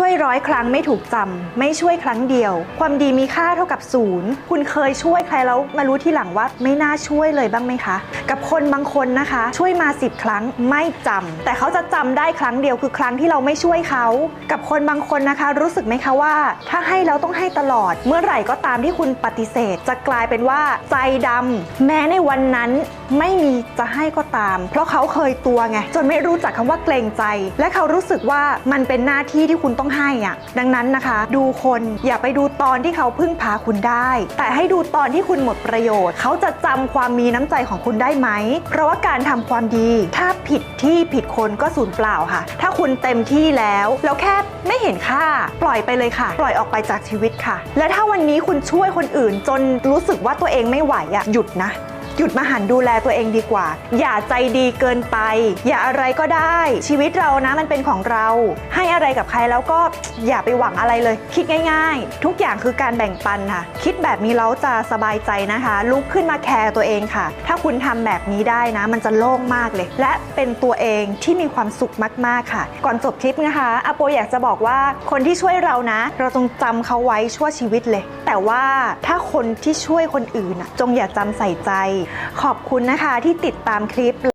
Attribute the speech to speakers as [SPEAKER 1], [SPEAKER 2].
[SPEAKER 1] ช่วยร้อยครั้งไม่ถูกจำไม่ช่วยครั้งเดียว ความดีมีค่าเท่ากับศูนย์คุณเคยช่วยใครแล้วมารู้ทีหลังว่าไม่น่าช่วยเลยบ้างไหมคะ กับคนบางคนนะคะ ช่วยมา 10 ครั้งไม่จำแต่เขาจะจำได้ครั้งเดียวคือครั้งที่เราไม่ช่วยเขา กับคนบางคนนะคะ รู้สึกไหมคะว่า ถ้าให้แล้วต้องให้ตลอด เมื่อไหร่ก็ตามที่คุณปฏิเสธ จะกลายเป็นว่าใจดำแม้ในวันนั้นไม่มีจะให้ก็ตาม เพราะเขาเคยตัวไงจนไม่รู้จักคำว่าเกรงใจ และเขารู้สึกว่ามันเป็นหน้าที่ที่คุณต้องให้อะดังนั้นนะคะ ดูคนอย่าไปดูตอนที่เขาพึ่งพาคุณได้ แต่ให้ดูตอนที่คุณหมดประโยชน์ เขาจะจำความมีน้ำใจของคุณได้ไหม เพราะว่าการทำความดี ถ้าผิดที่ผิดคนก็สูญเปล่าค่ะ ถ้าคุณเต็มที่แล้วแล้วแค่ไม่เห็นค่า ปล่อยไปเลยค่ะ ปล่อยออกไปจากชีวิตค่ะ และถ้าวันนี้คุณช่วยคนอื่นจนรู้สึกว่าตัวเองไม่ไหวอะหยุดนะ หยุดมาหันดูแลตัวเองดีกว่า อย่าใจดีเกินไป อย่าอะไรก็ได้ ชีวิตเรานะมันเป็นของเรา ให้อะไรกับใครแล้วก็อย่าไปหวังอะไรเลย คิดง่าย ๆ ทุกอย่างคือการแบ่งปันค่ะ คิดแบบนี้แล้วจะสบายใจนะคะ ลุกขึ้นมาแคร์ตัวเองค่ะ ถ้าคุณทำแบบนี้ได้นะ มันจะโล่งมากเลย และเป็นตัวเองที่มีความสุขมากๆค่ะ ก่อนจบคลิปนะคะอาโปอยากจะบอกว่าคนที่ช่วยเรานะ เราจงจำเขาไว้ชั่วชีวิตเลย แต่ว่าถ้าคนที่ช่วยคนอื่นจงอย่าจำใส่ใจขอบคุณนะคะที่ติดตามคลิป